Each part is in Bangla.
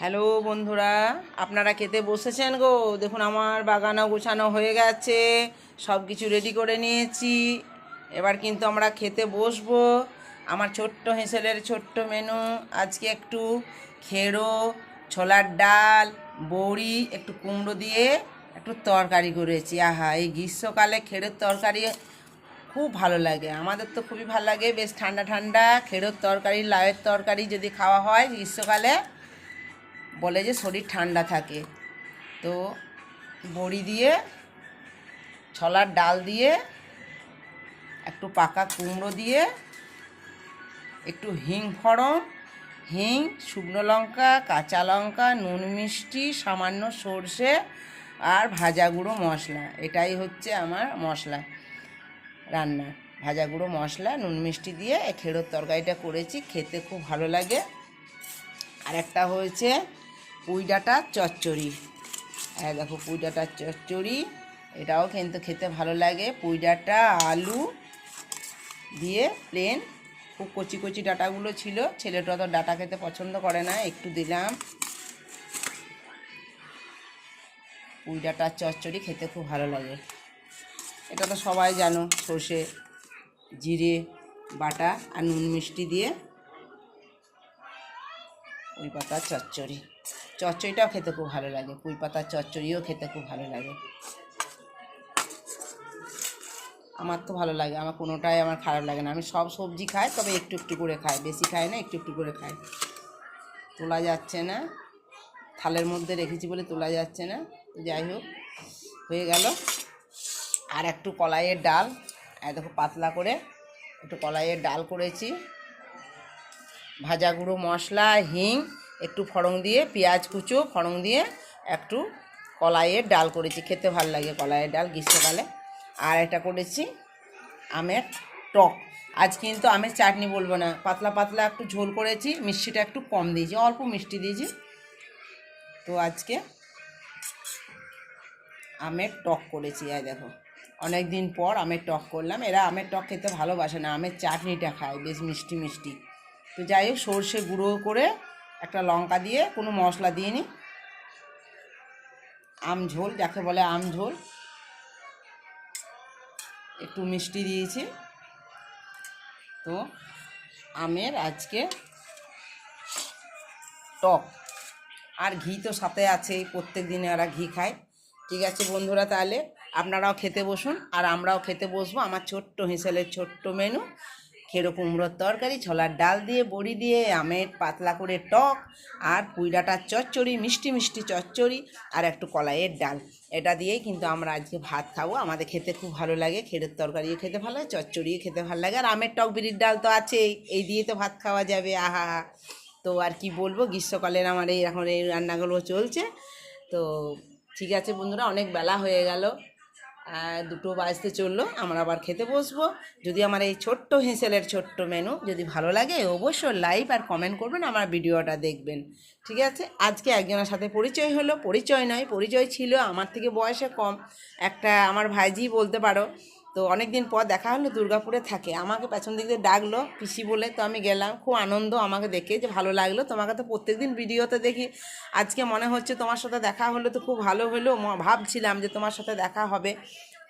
হ্যালো বন্ধুরা, আপনারা খেতে বসেছেন গো? দেখুন, আমার বাগানও গোছানো হয়ে গেছে সব কিছু রেডি করে নিয়েছি। এবার কিন্তু আমরা খেতে বসবো। আমার ছোট্ট হেঁসেলের ছোট্ট মেনু আজকে একটু খেড়ো, ছোলার ডাল, বড়ি, একটু কুমড়ো দিয়ে একটু তরকারি করেছি। আহা, এই গ্রীষ্মকালে খেড়োর তরকারি খুব ভালো লাগে। আমাদের তো খুবই ভালো লাগে, বেশ ঠান্ডা ঠান্ডা। খেড়োর তরকারি, লাউয়ের তরকারি যদি খাওয়া হয় গ্রীষ্মকালে বলে যে শরীর ঠান্ডা থাকে। তো বড়ি দিয়ে, ছলার ডাল দিয়ে, একটু পাকা কুমড়ো দিয়ে, একটু হিং ফড়ন, হিং, শুকনো লঙ্কা, কাঁচা লঙ্কা, নুন মিষ্টি, সামান্য সর্ষে আর ভাজা গুঁড়ো মশলা। এটাই হচ্ছে আমার মশলা রান্না। ভাজা গুঁড়ো মশলা, নুন মিষ্টি দিয়ে খেড়োর তরকারিটা করেছি, খেতে খুব ভালো লাগে। আর একটা হয়েছে পুঁই ডাঁটা চচ্চড়ি। হ্যাঁ দেখো পুঁই ডাঁটার চচ্চড়ি। এটাও কিন্তু খেতে ভালো লাগে। পুঁই ডাঁটা আলু দিয়ে প্লেন খুব কচি কচি ডাঁটাগুলো ছিল। ছেলেটা তো ডাটা খেতে পছন্দ করে না, একটু দিলাম। পুঁই ডাঁটার চচ্চড়ি খেতে খুব ভালো লাগে। এটা তো সবাই জানো, সর্ষে, জিরে, বাটা আর নুন মিষ্টি দিয়ে ওই পাতার চচ্চড়ি। চচ্চড়িটাও খেতে খুব ভালো লাগে পুঁই পাতার চচ্চড়িও খেতে খুব ভালো লাগে। আমার তো ভালো লাগে, আমার কোনোটাই আমার খারাপ লাগে না। আমি সব সবজি খাই, তবে একটু একটু করে খাই, বেশি খাই না, একটু একটু করে খাই। তোলা যাচ্ছে না, থালের মধ্যে রেখেছি বলে তোলা যাচ্ছে না যাই হোক, হয়ে গেল। আর একটু কলাইয়ের ডাল দেখো পাতলা করে একটু কলাইয়ের ডাল করেছি। ভাজা গুঁড়ো মশলা, হিং একটু ফড়ং দিয়ে, পেঁয়াজ, কুচো, ফড়ং দিয়ে একটু কলাইয়ের ডাল করেছি। খেতে ভালো লাগে কলাইয়ের ডাল গ্রীষ্মকালে। আর এটা করেছি আমের টক। আজ কিন্তু আমের চাটনি বলব না। পাতলা পাতলা একটু ঝোল করেছি, মিষ্টিটা একটু কম দিয়েছি, অল্প মিষ্টি দিয়েছি। তো আজকে আমের টক করেছি আর দেখো। অনেক দিন পর আমের টক করলাম। এরা আমের টক খেতে ভালোবাসে না, আমের চাটনিটা খায়, বেশ মিষ্টি মিষ্টি। তো যাই হোক, সর্ষে গুঁড়ো করে একটা লঙ্কা দিয়ে কোনো মশলা দিয়ে নি। আম ঝোল, যাকে বলে আম ঝোল। একটু মিষ্টি দিয়েছি। তো আমের আজকে টক। আর ঘি তো সাথে আছে, প্রত্যেক দিনে ওরা ঘি খায়। ঠিক আছে বন্ধুরা, তাহলে আপনারাও খেতে বসুন। আর আমরাও খেতে বসবো, আমার ছোট্ট হিসেলের ছোট্ট মেনু খেরো কুমড়োর তরকারি, ছোলার ডাল দিয়ে, বড়ি দিয়ে, আমের পাতলা করে টক, আর পুইডাটার চচ্চড়ি, মিষ্টি মিষ্টি চচ্চড়ি, আর একটু কলাইয়ের ডাল। এটা দিয়েই কিন্তু আমরা আজকে ভাত খাব। আমাদের খেতে খুব ভালো লাগে। খেরের তরকারিও খেতে ভালো লাগে, চচ্চড়িও খেতে ভালো লাগে। আর আমের টক, বিড়ির ডাল তো আছেই। এই দিয়ে তো ভাত খাওয়া যাবে। আহা। তো আর কি বলব? গ্রীষ্মকালের আমার এই এখন এই রান্নাগুলো চলছে। তো ঠিক আছে বন্ধুরা, অনেক বেলা হয়ে গেল। দুটো বাজতে চলল, আমরা আবার খেতে বসবো। যদি আমার এই ছোট্ট হেঁসেলের ছোট্ট মেনু যদি ভালো লাগে, অবশ্যই লাইক আর কমেন্ট করবেন, আমার ভিডিওটা দেখবেন। ঠিক আছে? আজকে একজনের সাথে পরিচয় হলো, পরিচয় নয়, পরিচয় ছিল, আমার থেকে বয়সে কম। একটা আমার ভাইজি বলতে পারো তো অনেক দিন পর দেখা হলো, দুর্গাপুরে থাকে। আমাকে পেছন দিক দিয়ে ডাকলো, পিসি বলে, তো আমি গেলাম, খুব আনন্দ আমাকে দেখে, যে ভালো লাগল। তোমাকে তো প্রত্যেকদিন ভিডিওতে দেখি। আজকে মনে হচ্ছে তোমার সাথে দেখা হলো তো খুব ভালো হলো। ভাবছিলাম যে তোমার সাথে দেখা হবে।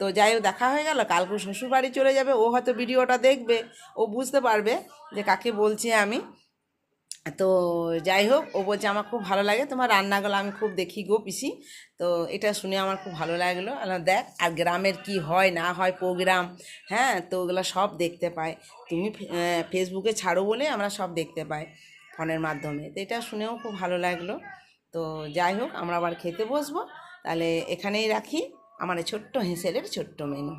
তো যাই হোক, দেখা হয়ে গেল। কালকে শ্বশুর বাড়ি চলে যাবে। ও হয়তো ভিডিওটা দেখবে। ও বুঝতে পারবে যে কাকে বলছি আমি। তো যাই হোক, ও বলছে আমার খুব ভালো লাগে। তোমার রান্নাগুলো আমি খুব দেখি গো পিসি। তো এটা শুনে আমার খুব ভালো লাগল। দেখ, আর গ্রামের কি হয়, না হয় প্রোগ্রাম হ্যাঁ? তো ওগুলো সব দেখতে পাই তুমি ফেসবুকে ছাড়ো বলে আমরা সব দেখতে পাই ফোনের মাধ্যমে। তো এটা শুনেও খুব ভালো লাগল। তো যাই হোক, আমরা আবার খেতে বসবো। তাহলে এখানেই রাখি। আমার ছোট্ট হেঁসেলের ছোট্ট মেনু